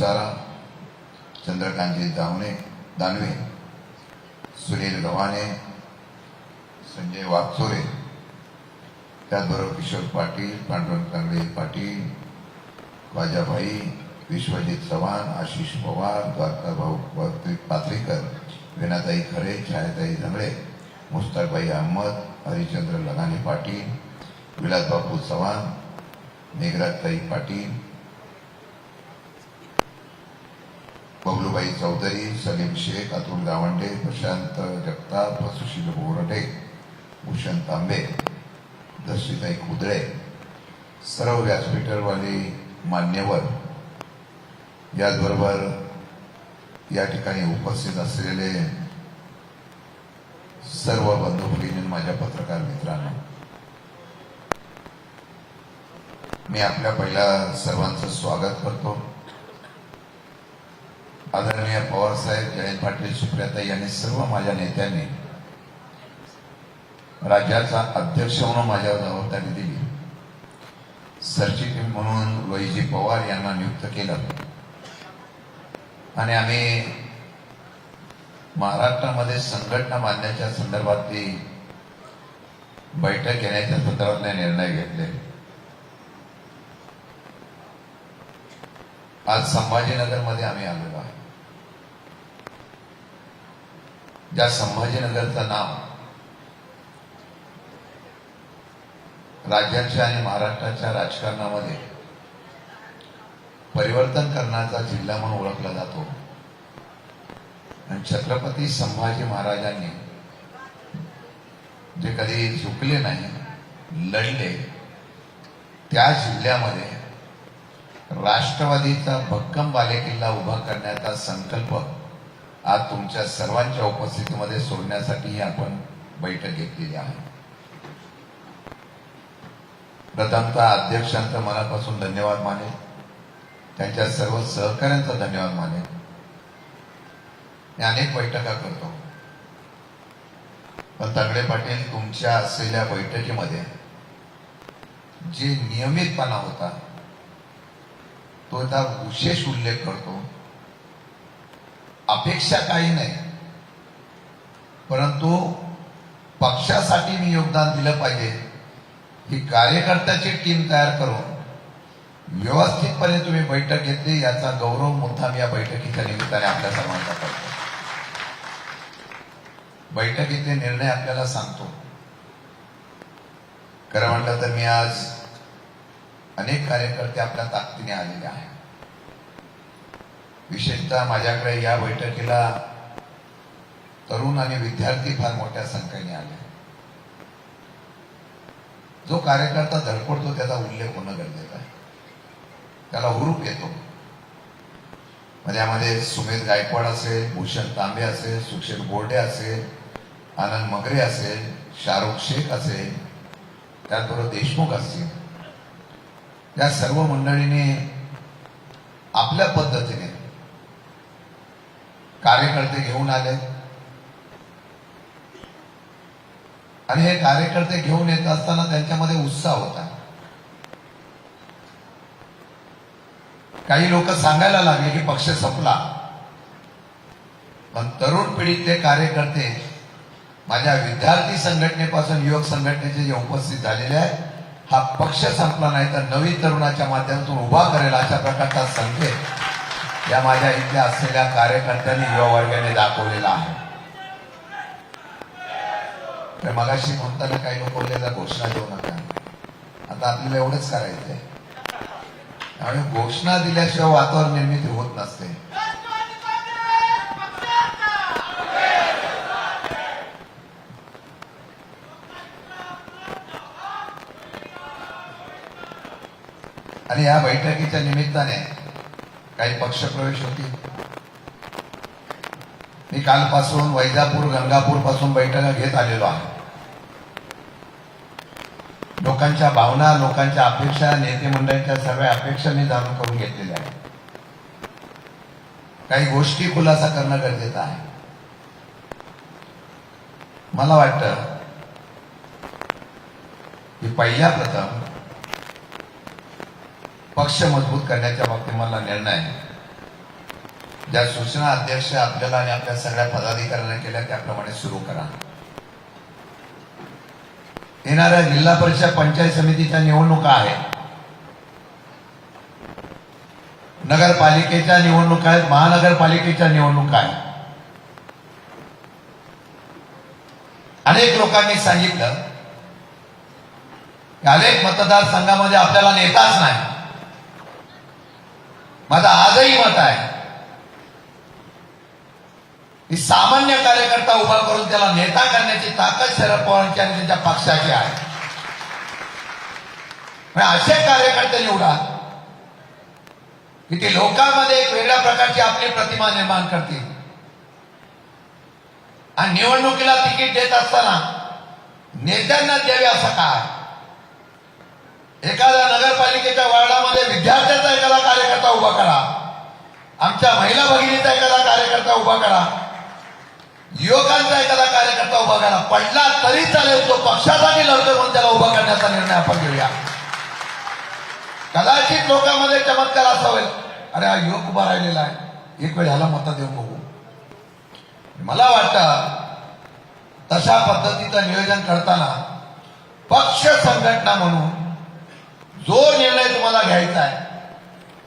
खुपसारा चंद्रकांतजी दावणे दानवे सुनील गव्हाणे संजय वागचोरे त्याचबरोबर किशोर पाटील पांडुरंग तांगडे पाटील वाजाभाई विश्वजित चव्हाण आशिष पवार द्वारकाभाऊ पात्रीकर विनाताई खरे छायाताई धंगळे मुस्ताकबाई अहमद हरिचंद्र लगाने पाटील विलासबापू चव्हाण मेघराजताई पाटील बबलूबाई चौधरी सलीम शेख अतुल गावंडे प्रशांत जगताप सुशील बोरडे भूषण तांबे दर्शिताई कुदळे सर्व व्यासपीठरवाले मान्यवर याचबरोबर या ठिकाणी उपस्थित असलेले सर्व बंधू भगिनी माझ्या पत्रकार मित्रांनो मी आपल्या पहिल्या सर्वांचं स्वागत करतो. आदरणीय पवारसाहेब जयंत पाटील सुप्रियाताई यांनी सर्व माझ्या नेत्यांनी राज्याचा अध्यक्ष म्हणून माझ्यावर जबाबदारी दिली. सरचिटणीस म्हणून वैजी पवार यांना नियुक्त केलं. आणि आम्ही महाराष्ट्रामध्ये संघटना बांधण्याच्या संदर्भातली बैठक घेण्याच्या संदर्भातले निर्णय घेतले. आज संभाजीनगरमध्ये आम्ही आलेलो आहे ज्या संभाजीनगरचं नाव राज्याच्या आणि महाराष्ट्राच्या राजकारणामध्ये परिवर्तन करण्याचा जिल्हा म्हणून ओळखला जातो. आणि छत्रपती संभाजी महाराजांनी जे कधी झुकले नाही लढले त्या जिल्ह्यामध्ये राष्ट्रवादीचा भक्कम बालेकिल्ला उभा करण्याचा संकल्प आज तुमच्या सर्वांच्या उपस्थितीमध्ये सोडण्यासाठी आपण बैठक घेतलेली आहे. प्रथमतः अध्यक्षांचा मनापासून धन्यवाद मानेल त्यांच्या सर्व सहकाऱ्यांचा धन्यवाद मानेल मी अनेक बैठका करतो. पण तगडे पाटील तुमच्या असलेल्या बैठकीमध्ये जे नियमितपणा होता तो आता विशेष उल्लेख करतो. अपेक्षा काही नाही. परंतु पक्षासाठी मी योगदान दिलं पाहिजे. ही कार्यकर्त्याची टीम तयार करून व्यवस्थितपणे तुम्ही बैठक घेतली याचा गौरव मुद्दाम या बैठकीच्या निमित्ताने आपल्या सर्वांचा करतो. बैठकीतले निर्णय आपल्याला सांगतो. खरं म्हटलं तर मी आज अनेक कार्यकर्ते आपल्या ताकदीने आलेले आहेत. विशेषतः माझ्याकडे या बैठकीला तरुण आणि विद्यार्थी फार मोठ्या संख्येने आले. जो कार्यकर्ता धडपडतो त्याचा उल्लेख होणं गरजेचं आहे. त्याला हुरूप येतो त्यामध्ये सुमेध गायकवाड असेल भूषण तांबे असेल सुशील बोर्डे असेल आनंद मगरे असेल शाहरुख शेख असेल त्याचबरोबर देशमुख असतील. या सर्व मंडळीने आपल्या पद्धतीने कार्यकर्ते घेऊन आले. आणि हे कार्यकर्ते घेऊन येत असताना त्यांच्यामध्ये उत्साह होता. काही लोक सांगायला लागले की पक्ष संपला. पण तरुण पिढीतले कार्यकर्ते माझ्या विद्यार्थी संघटनेपासून युवक संघटनेचे जे उपस्थित झालेले आहेत हा पक्ष संपला नाही तर नवीन तरुणाच्या माध्यमातून उभा करेल अशा प्रकारचा संकेत या माझ्या इथल्या असलेल्या कार्यकर्त्यांनी युवा वर्गाने दाखवलेला आहे. तर मगाशी म्हणताना काही लोक घोषणा देऊ नका. आता आपल्याला एवढंच करायचंय. आणि घोषणा दिल्याशिवाय वातावरण निर्मिती होत नसते. आणि या बैठकीच्या निमित्ताने काही पक्षप्रवेश होतील. मी कालपासून वैजापूर गंगापूरपासून बैठका घेत आलेलो आहे. लोकांच्या भावना लोकांच्या अपेक्षा नेते मंडळींच्या सर्व अपेक्षा मी जाणून करून घेतलेल्या आहेत. काही गोष्टी खुलासा करणं गरजेचं आहे. मला वाटतं की पहिल्या प्रथम पक्ष मजबूत करण्याच्या बाबतीत मला निर्णय ज्या सूचना अध्यक्ष आपल्याला आणि आपल्या सगळ्या पदाधिकाऱ्यांना केल्या त्याप्रमाणे सुरू करा. येणाऱ्या जिल्हा परिषद पंचायत समितीच्या निवडणुका आहेत. नगरपालिकेच्या निवडणुका आहेत महानगरपालिकेच्या निवडणुका आहेत. अनेक लोकांनी सांगितलं की अनेक मतदारसंघामध्ये आपल्याला नेताच नाही. माझं आजही मत आहे. की सामान्य कार्यकर्ता उभा करून त्याला नेता करण्याची ताकद शरद पवारांची आणि त्यांच्या पक्षाची आहे. पण असे कार्यकर्ते निवडा की ते लोकांमध्ये एक वेगळ्या प्रकारची आपली प्रतिमा निर्माण करतील. आणि निवडणुकीला तिकीट देत असताना नेत्यांना द्यावे असं काय? एखाद्या नगरपालिकेच्या वार्डामध्ये विद्यार्थ्याचा एखादा कार्यकर्ता उभा करा. आमच्या महिला भगिनीचा एखादा कार्यकर्ता उभा करा. युवकांचा एखादा कार्यकर्ता उभा करा. पडला तरी चालेल तो पक्षासाठी लढतो म्हणून त्याला उभा करण्याचा निर्णय आपण घेऊया. कदाचित लोकांमध्ये चमत्कार असा होईल अरे हा युवक उभा राहिलेला आहे. एक वेळ ह्याला मत देऊन बघू. मला वाटतं तशा पद्धतीचं नियोजन करताना पक्ष संघटना म्हणून जो निर्णय तुम्हाला घ्यायचा आहे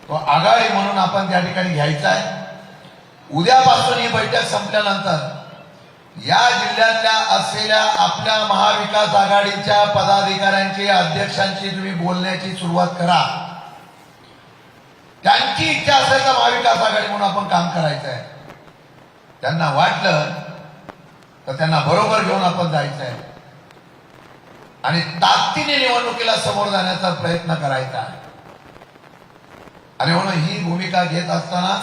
तो आघाडी म्हणून आपण त्या ठिकाणी घ्यायचा आहे. उद्यापासून ही बैठक संपल्यानंतर या जिल्ह्यातल्या असलेल्या आपल्या महाविकास आघाडीच्या पदाधिकाऱ्यांची अध्यक्षांची तुम्ही बोलण्याची सुरुवात करा. त्यांची इच्छा असेल तर महाविकास आघाडी म्हणून आपण काम करायचं आहे. त्यांना वाटलं तर त्यांना बरोबर घेऊन आपण जायचं आहे. आणि ताकदीने निवडणुकीला समोर जाण्याचा प्रयत्न करायचा आहे. आणि म्हणून ही भूमिका घेत असताना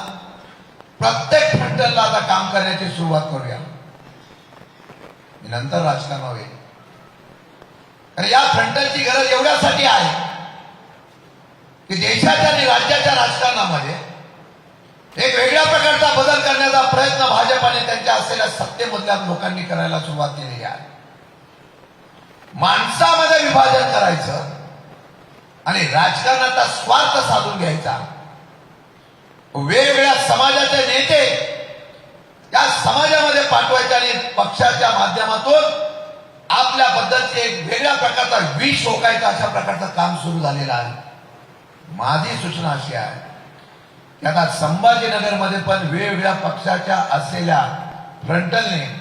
प्रत्येक फ्रंटलला आता काम करण्याची सुरुवात करूया. मी नंतर राजकारणावर होईल. कारण या फ्रंटलची गरज एवढ्यासाठी आहे की देशाच्या आणि राज्याच्या राजकारणामध्ये एक वेगळ्या प्रकारचा बदल करण्याचा प्रयत्न भाजपाने त्यांच्या असलेल्या सत्तेमधल्या लोकांनी करायला सुरुवात केलेली आहे. माणसामध्ये विभाजन करायचं आणि राजकारणाचा स्वार्थ साधून घ्यायचा. वेगवेगळ्या समाजाचे नेते त्या समाजामध्ये पाठवायचे आणि पक्षाच्या माध्यमातून आपल्याबद्दलचे एक वेगळ्या प्रकारचा विष ओकायचा अशा प्रकारचं काम सुरू झालेलं आहे. माझी सूचना अशी आहे की आता संभाजीनगरमध्ये पण वेगवेगळ्या पक्षाच्या असलेल्या फ्रंटलने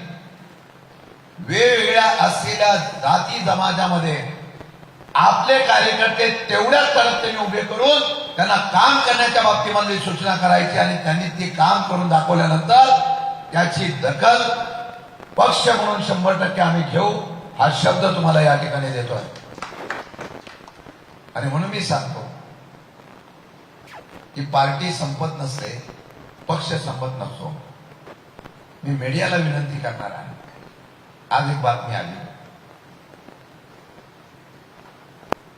वेगवेगळ्या असलेल्या जाती समाजामध्ये आपले कार्यकर्ते तेवढ्याच कडकतेने उभे करून त्यांना काम करण्याच्या बाबतीमध्ये सूचना करायची आणि त्यांनी ते काम करून दाखवल्यानंतर त्याची दखल पक्ष म्हणून शंभर टक्के आम्ही घेऊ हा शब्द तुम्हाला या ठिकाणी देतोय आणि म्हणून मी सांगतो की पार्टी संपत नसते पक्ष संपत नसतो. मी मीडियाला विनंती करणार आहे. आज एक बातमी आली.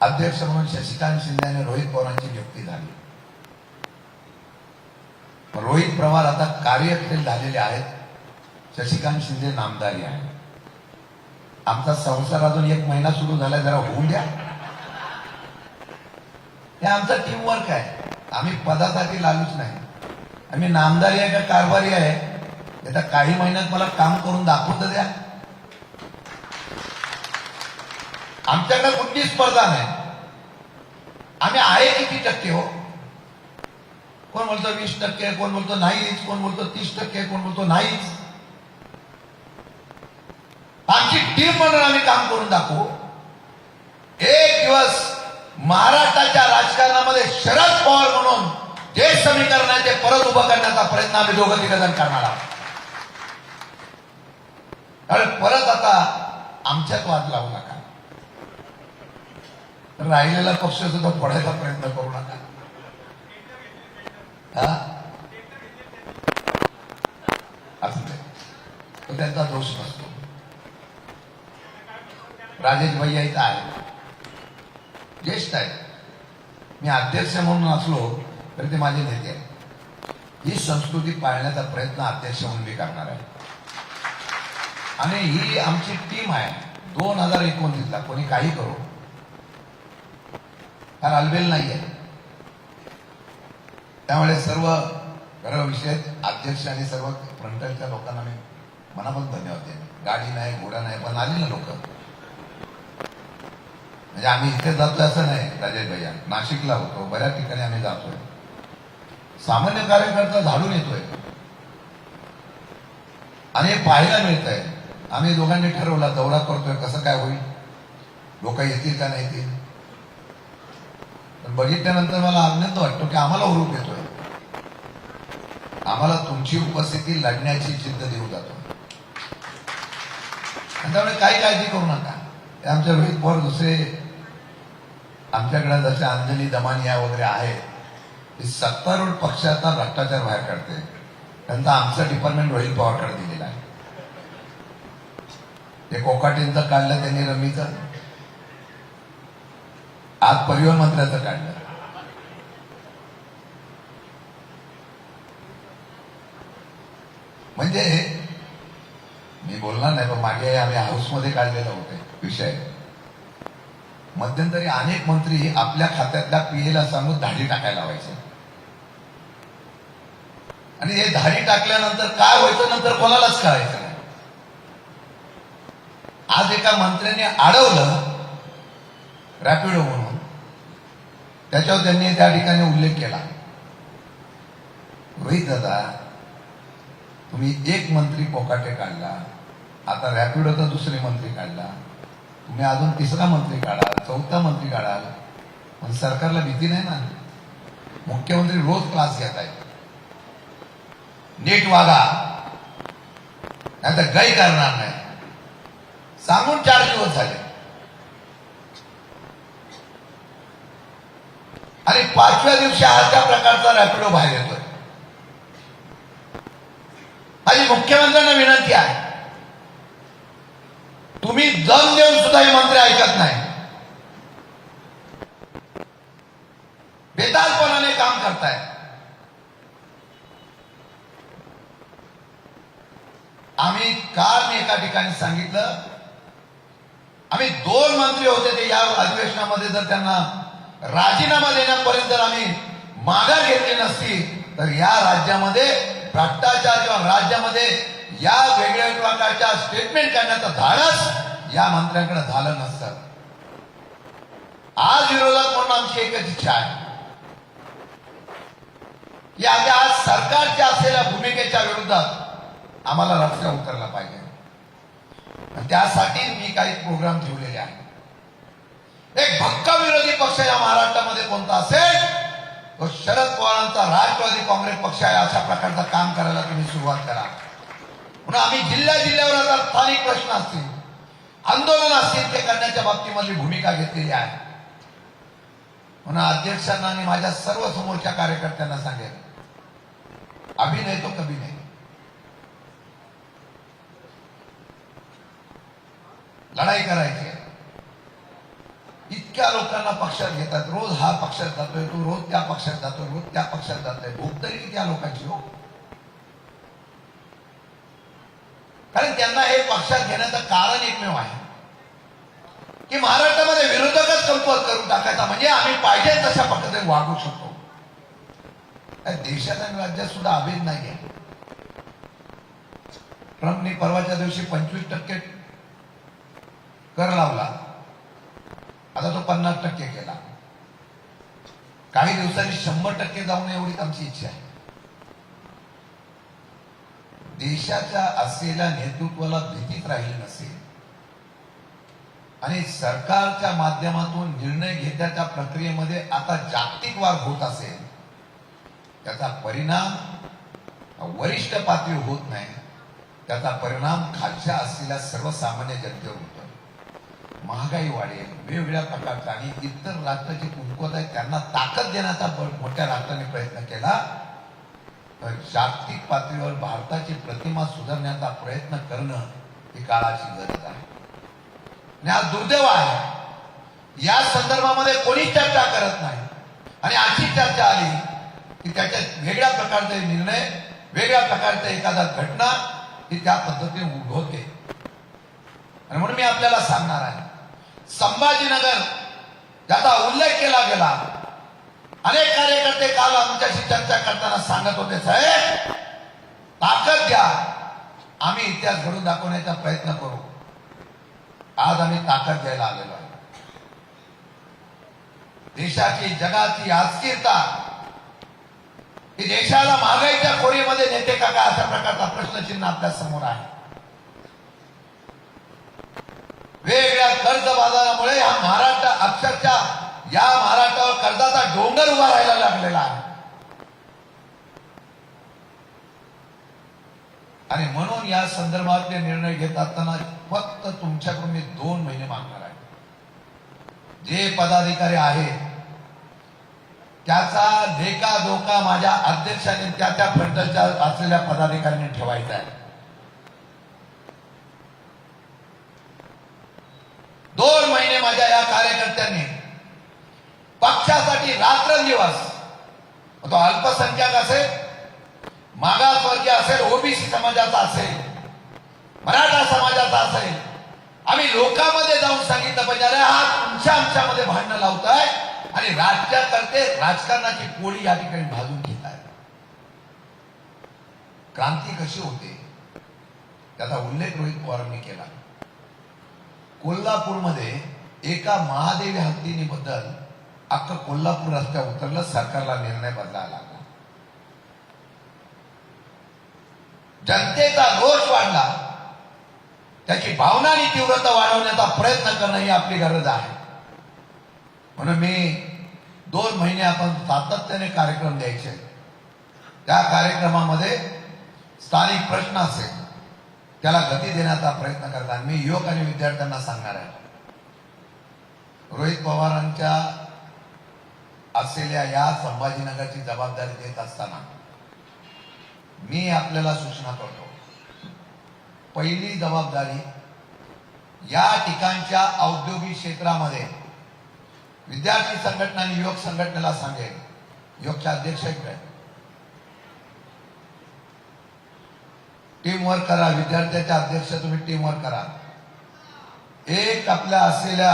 अध्यक्ष म्हणून शशिकांत शिंदे आणि रोहित पवारांची नियुक्ती झाली. रोहित पवार आता कार्यशील झालेले आहेत. शशिकांत शिंदे नामदारी आहे आमचा संसार अजून एक महिना सुरू झालाय जरा होऊन द्या. हे आमचा टीम वर्क आहे. आम्ही पदासाठी लालूच नाही. आम्ही नामदारी आहे का कारभारी आहे? आता काही महिन्यात मला काम करून दाखवत द्या. आमच्याकडे कुठली स्पर्धा नाही आम्ही आहे किती टक्के हो? कोण बोलतो वीस टक्के कोण बोलतो नाहीच कोण बोलतो तीस टक्के कोण बोलतो नाहीच? आमची टीम म्हणून आम्ही काम करून दाखवू. एक दिवस महाराष्ट्राच्या राजकारणामध्ये शरद पवार म्हणून जे समीकरण आहे ते परत उभं करण्याचा प्रयत्न आम्ही दोघं तिघजण करणार आहोत. कारण परत आता आमच्यात वाद लावू नका. राहिलेला पक्ष सुद्धा पडायचा प्रयत्न करू नका. हा? असं तो त्यांचा दोष नसतो. राजेश भैया इथं आहे. ज्येष्ठ आहे मी अध्यक्ष म्हणून असलो तरी ते माझे नेते आहेत. ही संस्कृती पाळण्याचा प्रयत्न अध्यक्ष म्हणून मी करणार आहे. आणि ही आमची टीम आहे. दोन हजार एकोणतीसला कोणी काही करू फार अलबेल नाही आहे त्यामुळे सर्व खरं विषय अध्यक्ष आणि सर्व फ्रंटलच्या लोकांना मी मनापासून धन्यवाद देईन. गाडी नाही घोडा नाही पण आली ना लोक. म्हणजे आम्ही इथे जातोय असं नाही राजेश भैया नाशिकला होतो बऱ्याच ठिकाणी आम्ही जातोय. सामान्य कार्यकर्ता झाडून येतोय. आणि हे पाहायला मिळत आहे आम्ही दोघांनी ठरवला दौरा करतोय कसं काय होईल? लोक येतील का नाही येतील? बघितल्यानंतर मला आनंद वाटतो की आम्हाला हुरूप येतोय. आम्हाला तुमची उपस्थिती लढण्याची जिद्द देऊ जातो. आणि त्यामुळे काही काळजी करू नका. आमच्या रोहित दुसरे आमच्याकडे जसे अंजली दमानिया वगैरे आहेत सत्तारूढ पक्षाचा भ्रष्टाचार बाहेर काढते त्यांचा आमचं डिपार्टमेंट रोहित पवारकडे दिलेलं आहे. ते कोकाटेंचं काढलं त्यांनी रमीचं. आज परिवहन मंत्र्याचं काढलं म्हणजे मी बोलणार नाही पण मागे आम्ही हाऊसमध्ये काढलेला होते विषय. मध्यंतरी अनेक मंत्री आपल्या खात्यातल्या पीएला सांगून धाडी टाकायला लावायचे. आणि हे धाडी टाकल्यानंतर काय व्हायचं नंतर कोणालाच कळायचं नाही. आज एका मंत्र्याने अडवलं रॅपिडो म्हणून. त्याच्यावर त्यांनी त्या ठिकाणी उल्लेख केला. रोहित दादा तुम्ही एक मंत्री कोकाटे काढला आता रॅपिडोचा दुसरे मंत्री काढला. तुम्ही अजून तिसरा मंत्री काढाल चौथा मंत्री काढाल. पण सरकारला भीती नाही ना मुख्यमंत्री रोज क्लास घेत आहेत. नीट वागा. नाही तर गै करणार नाही. सांगून चार दिवस झाले. आणि पाचव्या दिवशी अशा प्रकारचा रॅपिडो बाहेर येतोय. माझी मुख्यमंत्र्यांना विनंती आहे. तुम्ही दम देऊन सुद्धा हे मंत्री ऐकत नाही. बेतालपणाने काम करताय. आम्ही काल मी एका ठिकाणी सांगितलं आम्ही दोन मंत्री होते ते या अधिवेशनामध्ये जर त्यांना राजीनामा देण्यापर्यंत जर आम्ही माघार घेतली नसती तर या राज्यामध्ये भ्रष्टाचार किंवा राज्यामध्ये या वेगळ्या प्रकारच्या स्टेटमेंट करण्याचं धाडस या मंत्र्यांकडे झालं नसतं. आज विरोधात म्हणून आमची एकच इच्छा आहे. की आम्ही आज सरकारच्या असलेल्या भूमिकेच्या विरोधात आम्हाला रस्त्या उतरला पाहिजे. आणि त्यासाठी मी काही प्रोग्राम ठेवलेले आहेत. एक भक्का विरोधी पक्ष या महाराष्ट्रामध्ये कोणता असेल? तो शरद पवारांचा राष्ट्रवादी काँग्रेस पक्ष आहे अशा प्रकारचं काम करायला तुम्ही सुरुवात करा. म्हणून आम्ही जिल्ह्या जिल्ह्यावर आता स्थानिक प्रश्न असतील आंदोलन असतील ते करण्याच्या बाबतीमधली भूमिका घेतलेली आहे. म्हणून अध्यक्षांना आणि माझ्या सर्व समोरच्या कार्यकर्त्यांना सांगेल अभिनय तो कभी नाही. लढाई करायची आहे. इतक्या लोकांना पक्षात घेतात. रोज हा पक्षात जातोय तो रोज त्या पक्षात जातोय रोज त्या पक्षात जातोय. भूक तरी त्या लोकांची हो. कारण त्यांना हे पक्षात घेण्याचं कारण एकमेव आहे. की महाराष्ट्रामध्ये विरोधकच कल्पत करून टाकायचा म्हणजे आम्ही पाहिजे तशा पद्धतीने वागू शकतो. देशात आणि राज्यात सुद्धा अभेद नाही आहे. ट्रम्पनी परवाच्या दिवशी पंचवीस टक्के कर लावला. आता तो पन्नास टक्के केला. काही दिवसांनी शंभर टक्के जाऊन एवढी आमची इच्छा आहे. देशाच्या असलेल्या नेतृत्वाला भीतीच राहिली नसेल. आणि सरकारच्या माध्यमातून निर्णय घेण्याच्या प्रक्रियेमध्ये आता जागतिक वाद होत असेल त्याचा परिणाम वरिष्ठ पातळी होत नाही. त्याचा परिणाम खालच्या असलेल्या सर्वसामान्य जनतेवर होतो. महागाई वाढेल वेगवेगळ्या प्रकारचा आणि इतर राष्ट्राचे कुंकवत आहे त्यांना ताकद देण्याचा मोठ्या राष्ट्राने प्रयत्न केला. तर जागतिक पातळीवर भारताची प्रतिमा सुधारण्याचा प्रयत्न करणं ही काळाची गरज आहे. आणि आज दुर्दैव आहे. या संदर्भामध्ये कोणी चर्चा करत नाही. आणि अशी चर्चा आली की त्याच्यात वेगळ्या प्रकारचे निर्णय वेगळ्या प्रकारच्या एखादा घटना ही त्या पद्धतीने उद्भवते. आणि म्हणून मी आपल्याला सांगणार आहे संभाजीनगर ज्याचा उल्लेख केला गेला. अनेक कार्यकर्ते काल आमच्याशी चर्चा करताना सांगत होते साहेब ताकद द्या. आम्ही इतिहास घडून दाखवण्याचा प्रयत्न करू. आज आम्ही ताकद द्यायला आलेलो आहे. देशाची जगाची अस्थिरता. की देशाला महागाईच्या खोरीमध्ये नेते का अशा प्रकारचा प्रश्नचिन्ह आपल्यासमोर आहे. वेगळ्या कर्ज बाजारामुळे हा महाराष्ट्र अक्षरशः या महाराष्ट्रावर कर्जाचा डोंगर उभा राहायला लागलेला आहे. आणि म्हणून या संदर्भातले निर्णय घेत असताना फक्त तुमच्याकडून मी दोन महिने मागणार आहे जे पदाधिकारी आहेत त्याचा लेखा धोका माझ्या अध्यक्षाने त्या त्या फंडच्या असलेल्या पदाधिकाऱ्यांनी ठेवायचा आहे. दोन महिने माझ्या या कार्यकर्त्यांनी पक्षासाठी रात्रंदिवस तो अल्पसंख्याक असेल मागासवर्गीय असेल ओबीसी समाजाचा असेल मराठा समाजाचा असेल आम्ही लोकांमध्ये जाऊन सांगितलं पाहिजे अरे हा तुमच्या आमच्यामध्ये भांडणं लावताय आणि राज्यकर्ते राजकारणाची पोळी या ठिकाणी भाजून घेत आहे क्रांती कशी होते? त्याचा उल्लेख रोहित पवारांनी केला. कोल्हापूरमध्ये एका महादेवी हत्तीने बद्दल अख्खं कोल्हापूर रस्त्यावर उतरलं सरकारला निर्णय बदलायला लागला. जनतेचा रोष वाढला. त्याची भावना आणि तीव्रता वाढवण्याचा प्रयत्न करणं ही आपली गरज आहे. म्हणून मी दोन महिने आपण सातत्याने कार्यक्रम द्यायचे. त्या कार्यक्रमामध्ये स्थानिक प्रश्न असेल. त्याला गती देण्याचा प्रयत्न करतात. मी युवक आणि विद्यार्थ्यांना सांगणार आहे. रोहित पवारांच्या असलेल्या या संभाजीनगरची जबाबदारी देत असताना मी आपल्याला सूचना करतो. पहिली जबाबदारी या ठिकाणच्या औद्योगिक क्षेत्रामध्ये विद्यार्थी संघटना आणि युवक संघटनेला सांगेल युवकच्या अध्यक्ष टीमवर्क टीम वर्क करा विद्यार्थ्याच्या अध्यक्ष तुम्ही टीम वर्क करा. एक आपल्या असलेल्या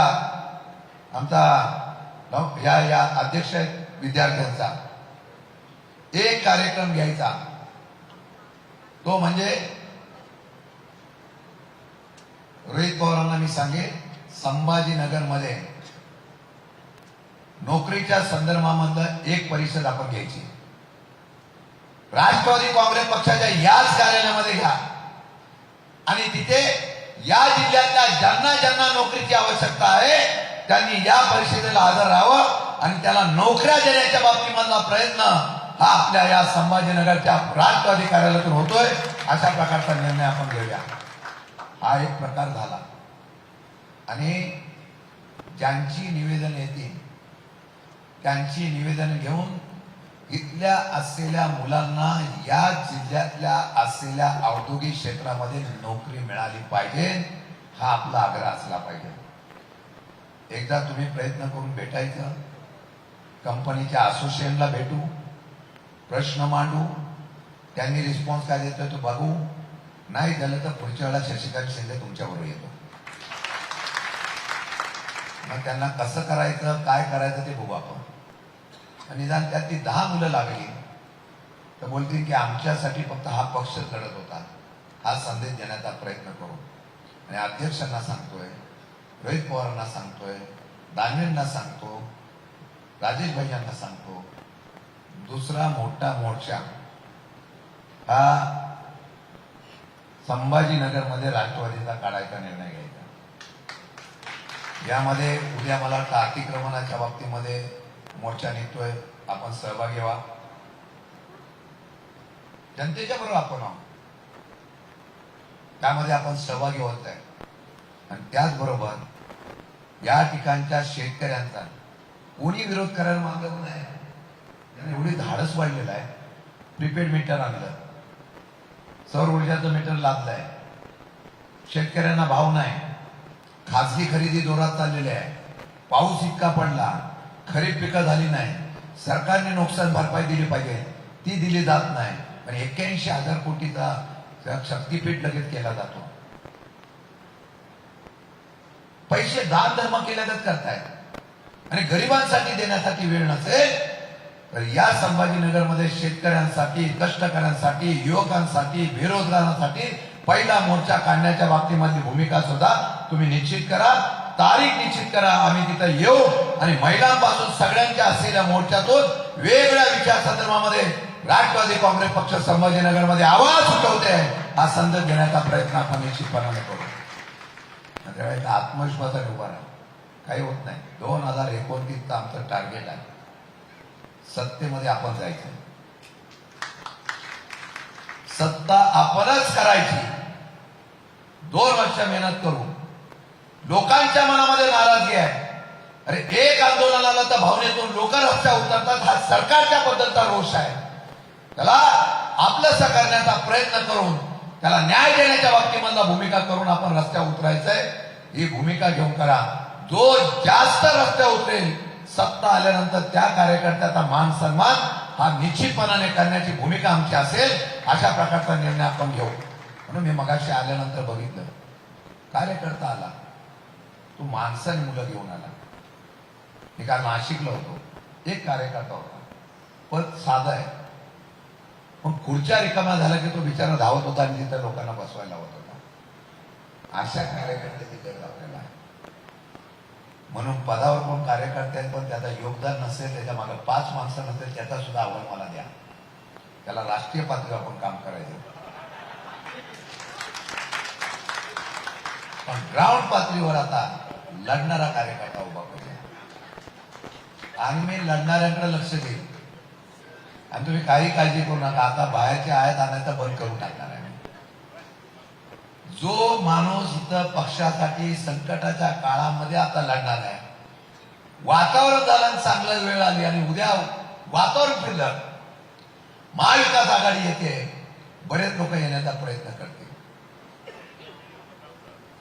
आमचा ह्या या या अध्यक्ष आहेत विद्यार्थ्यांचा. एक कार्यक्रम घ्यायचा. तो म्हणजे रोहित पवारांना मी सांगेन संभाजीनगरमध्ये नोकरीच्या संदर्भामधलं एक परिषद आपण घ्यायची. राष्ट्रवादी काँग्रेस पक्षाच्या याच कार्यालयामध्ये घ्या. आणि तिथे या जिल्ह्यातल्या ज्यांना ज्यांना नोकरीची आवश्यकता आहे त्यांनी या परिषदेला हजर राहावं आणि त्याला नोकऱ्या देण्याच्या बाबतीमधला प्रयत्न हा आपल्या या संभाजीनगरच्या राष्ट्रवादी कार्यालयातून होतोय अशा प्रकारचा निर्णय आपण घेऊया. हा एक प्रकार झाला. आणि ज्यांची निवेदन येतील त्यांची निवेदन घेऊन इथल्या असलेल्या मुलांना या जिल्ह्यातल्या असलेल्या औद्योगिक क्षेत्रामध्ये नोकरी मिळाली पाहिजे हा आपला आग्रह असला पाहिजे. एकदा तुम्ही प्रयत्न करून भेटायचं. कंपनीच्या असोसिएशनला भेटू. प्रश्न मांडू. त्यांनी रिस्पॉन्स काय देतो तो बघू. नाही झालं तर पुढच्या वेळेला शशिकांत शिंदे तुमच्याबरोबर येतो. मग त्यांना कसं करायचं काय करायचं ते बघू आपण. निदान त्यातली दहा मुलं लागली तर बोलतील की आमच्यासाठी फक्त हा पक्ष लढत होता. हा संदेश देण्याचा प्रयत्न करू. आणि अध्यक्षांना सांगतोय रोहित पवारांना सांगतोय दानवेंना सांगतो राजेश भाईयांना सांगतो दुसरा मोठा मोर्चा हा संभाजीनगरमध्ये राष्ट्रवादीचा काढायचा निर्णय घ्यायचा. यामध्ये उद्या मला वाटतं अतिक्रमणाच्या बाबतीमध्ये मोर्चा निघतोय आपण सहभागी व्हा. जनतेच्या बरोबर आपण आहोत. त्यामध्ये आपण सहभागी होत आहे. आणि त्याचबरोबर या ठिकाणच्या शेतकऱ्यांचा कोणी विरोध करायला मागत नाही त्यांनी एवढी धाडस वाढलेलं आहे. प्रीपेड मीटर आणलं. सौर ऊर्जाचं मीटर लादलंय. शेतकऱ्यांना भाव नाही. खाजगी खरेदी जोरात चाललेली आहे. पाऊस इतका पडला. खरीप पिकं झाली नाही. सरकारने नुकसान भरपाई दिली पाहिजे. ती दिली जात नाही. पण एक्क्याऐंशी हजार कोटीचा शक्तीपीठ लगेच केला जातो. पैसे दान धर्म केल्यागत करतायत. आणि गरिबांसाठी देण्यासाठी वेळ नसेल तर या संभाजीनगरमध्ये शेतकऱ्यांसाठी कष्टकऱ्यांसाठी युवकांसाठी बेरोजगारांसाठी पहिला मोर्चा काढण्याच्या बाबतीमधली भूमिका सुद्धा तुम्ही निश्चित करा. तारीख निश्चित करा. आम्ही तिथं येऊ आणि महिलांपासून सगळ्यांच्या असलेल्या मोर्चातून वेगळ्या विचार संदर्भामध्ये राष्ट्रवादी काँग्रेस पक्ष संभाजीनगरमध्ये आवाज उठवते हा संदेश घेण्याचा प्रयत्न आपण निश्चितपणाने करू. त्यावेळेस आत्मविश्वासाने उभा राहा. काही होत नाही. दोन हजार एकोणतीसचं आमचं टार्गेट आहे. सत्तेमध्ये आपण जायचं. सत्ता आपणच करायची. दोन वर्ष मेहनत करू. लोकांच्या मनामध्ये नाराजगी आहे. अरे एक आंदोलन आलं तर भावनेतून लोक रस्त्या उतरतात. हा सरकारच्या बद्दलचा रोष आहे. त्याला आपलंसं करण्याचा प्रयत्न करून त्याला न्याय देण्याच्या बाबतीमधला भूमिका करून आपण रस्त्या उतरायचंय. ही भूमिका घेऊन करा. जो जास्त रस्त्या उतरेल सत्ता आल्यानंतर त्या कार्यकर्त्याचा मान सन्मान हा निश्चितपणाने करण्याची भूमिका आमची असेल अशा प्रकारचा निर्णय आपण घेऊ. म्हणून मी मगाशी आल्यानंतर बघितलं. कार्यकर्ता आला. तो माणसाने मुलं घेऊन आला. मी काल नाशिकला होतो. एक कार्यकर्ता होता. पद साधं आहे. पण खुर्च्या रिकामा झाला की तो बिचारा धावत होता आणि तिथं लोकांना बसवायला लावत होता. अशा कार्यकर्त्याची गरज आपल्याला आहे. म्हणून पदावर कोण कार्यकर्ते पण त्याचा योगदान नसेल त्याच्यामागे पाच माणसं नसेल त्याचा सुद्धा अहवाल मला द्या. त्याला राष्ट्रीय पातळीवर आपण काम करायचं. पण ग्राउंड पातळीवर आता लढणारा कार्यकर्ता उभा करूया आणि मी लढणाऱ्यांकडे लक्ष देईल आणि तुम्ही काही काळजी करू नका. आता बाहेरचे आयात आणायचा बंद करून टाकणार आहे. जो माणूस इथं पक्षासाठी संकटाच्या काळामध्ये आता लढणार आहे वातावरण झालं आणि चांगलं वेळ आली आणि उद्या वातावरण फिरलं महाविकास आघाडी येते. बरेच लोक येण्याचा प्रयत्न करते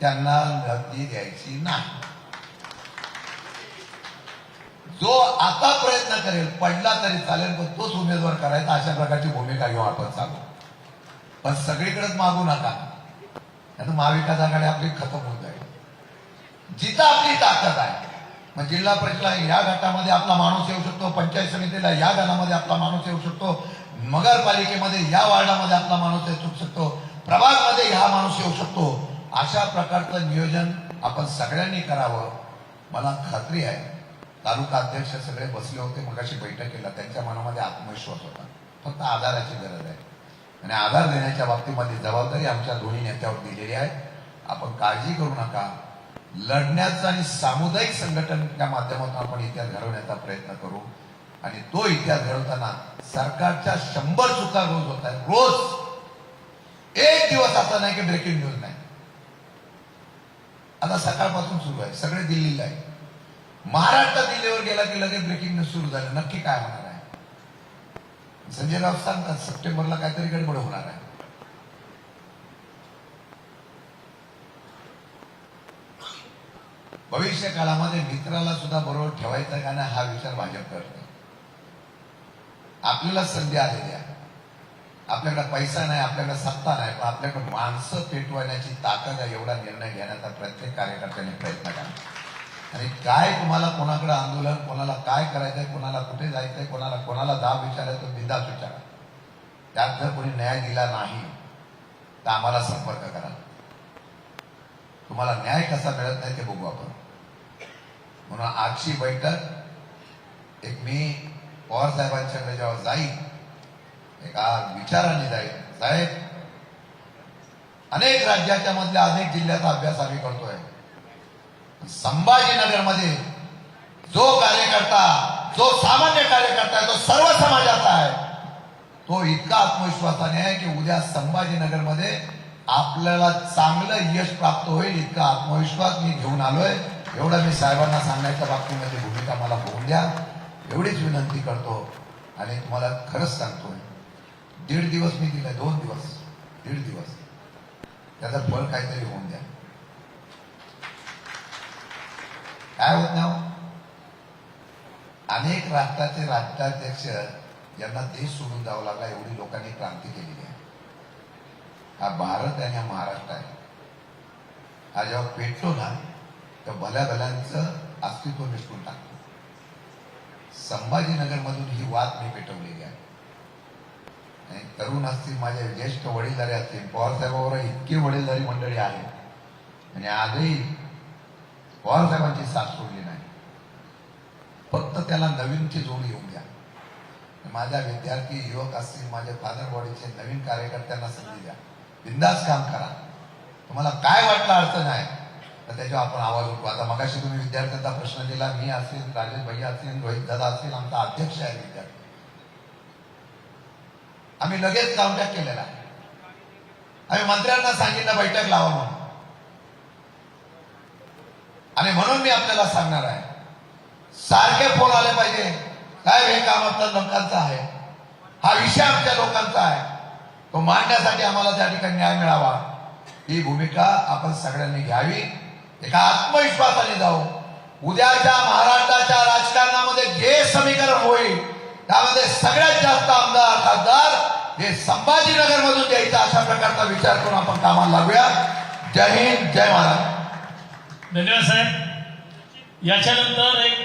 त्यांना गर्दी द्यायची नाही. जो आता प्रयत्न करेल पडला तरी चालेल पण तोच उमेदवार करायचा अशा प्रकारची भूमिका घेऊ आपण चालू पण सगळीकडेच मागू नका. आता महाविकास आघाडी आपली खतम होऊन जाईल. जिथं आपली ताकद आहे मग जिल्हा परिषदला या गटामध्ये आपला माणूस येऊ शकतो पंचायत समितीला या गणामध्ये आपला माणूस येऊ शकतो नगरपालिकेमध्ये या वार्डामध्ये आपला माणूस येऊ शकतो प्रभागमध्ये हा माणूस येऊ शकतो. अशा प्रकारचं नियोजन आपण सगळ्यांनी करावं मला खात्री आहे. तालुका अध्यक्ष सगळे बसले होते मगाशी बैठकीला त्यांच्या मनामध्ये आत्मविश्वास होता. फक्त आधाराची गरज आहे. आणि आधार देण्याच्या बाबतीमध्ये जबाबदारी आमच्या दोन्ही नेत्यावर दिलेली आहे. आपण काळजी करू नका. लढण्याचा आणि सामुदायिक संघटनच्या माध्यमातून आपण इतिहास घडवण्याचा प्रयत्न करू. आणि तो इतिहास घडवताना सरकारच्या शंभर चुका रोज होत आहेत. रोज. एक दिवस असा नाही की ब्रेकिंग न्यूज नाही. आता सकाळपासून सुरू आहे. सगळे दिल्लीला आहे. महाराष्ट्र दिल्लीवर गेला की लगेच ब्रेकिंग न्यूज सुरू झालं. नक्की काय होणार आहे? संजय राऊत सांगतात सप्टेंबरला काहीतरी गडबड होणार आहे. भविष्य काळामध्ये मित्राला सुद्धा बरोबर ठेवायचा का नाही हा विचार भाजप करते. आपल्याला संधी आलेली आहे. आपल्याकडे पैसा नाही आपल्याकडे सत्ता नाही पण आपल्याकडे माणसं पेटवण्याची ताकद आहे एवढा निर्णय घेण्याचा प्रत्येक कार्यकर्त्याने प्रयत्न करा. आणि काय तुम्हाला कोणाकडे आंदोलन कोणाला काय करायचंय कोणाला कुठे जायचंय कोणाला कोणाला दाब विचारायचं बिंदाच विचारा. त्यात जर कोणी न्याय दिला नाही तर आम्हाला संपर्क करा. तुम्हाला न्याय कसा मिळत नाही ते बघू आपण. म्हणून आजची बैठक एक मी पवार साहेबांच्याकडे जेव्हा जाईल एका विचाराने जाईल साहेब अनेक राज्याच्या मधल्या अनेक जिल्ह्याचा अभ्यास आम्ही करतोय. संभाजीनगरमध्ये जो कार्यकर्ता जो सामान्य कार्यकर्ता आहे तो सर्व समाजाचा आहे तो इतका आत्मविश्वासाने आहे की उद्या संभाजीनगरमध्ये आपल्याला चांगलं यश प्राप्त होईल इतका आत्मविश्वास मी घेऊन आलोय. एवढं मी साहेबांना सांगण्याच्या बाबतीमध्ये भूमिका मला होऊन द्या. एवढीच विनंती करतो आणि तुम्हाला खरंच सांगतोय दीड दिवस मी दिलाय दोन दिवस. दीड दिवस. त्याचा फळ काहीतरी होऊन द्या. काय होत ना अनेक राष्ट्राचे राष्ट्राध्यक्ष यांना देश सोडून जावं लागला एवढी लोकांनी क्रांती केलेली आहे. हा भारत आणि हा महाराष्ट्र आहे. हा जेव्हा पेटतो ना तर भल्या भल्यांचं अस्तित्व निसटून टाकतो. संभाजीनगरमधून ही वाद मी पेटवलेली आहे. तरुण असतील माझे ज्येष्ठ वडीलधारी असतील पवारसाहेबावर इतकी वडीलधारी मंडळी आहे आणि आजही पवारसाहेबांची साथ सोडली नाही. फक्त त्याला नवीनची जोड येऊन द्या. माझ्या विद्यार्थी युवक असतील माझे फादर बॉडीचे नवीन कार्यकर्त्यांना संधी द्या. बिंदास काम करा. तुम्हाला काय वाटलं अडचण आहे तर त्याच्यावर आपण आवाज उठवा. आता मगाशी तुम्ही विद्यार्थ्यांचा प्रश्न दिला मी असेल राजेश भैया असेल रोहित दादा असेल आमचा अध्यक्ष आहे विद्यार्थी. आम्ही लगेच काउंटॅक्ट केलेला. आहे आम्ही मंत्र्यांना सांगितलं बैठक लावा म्हणून. आणि म्हणून मी आपल्याला सांगणार आहे. सारखे फोन आले पाहिजे. साहेब हे काम आपल्या लोकांचं आहे? हा विषय आमच्या लोकांचा आहे. तो मांडण्यासाठी आम्हाला त्या ठिकाणी न्याय मिळावा. ही भूमिका आपण सगळ्यांनी घ्यावी. एका आत्मविश्वासाने जाऊ. उद्याच्या महाराष्ट्राच्या राजकारणामध्ये जे समीकरण होईल त्यामध्ये सगळ्यात जास्त आमदार खासदार हे संभाजीनगर मधून द्यायचा अशा प्रकारचा विचार करून आपण कामाला लागूया. जय हिंद जय महाराज धन्यवाद साहेब. याच्यानंतर एक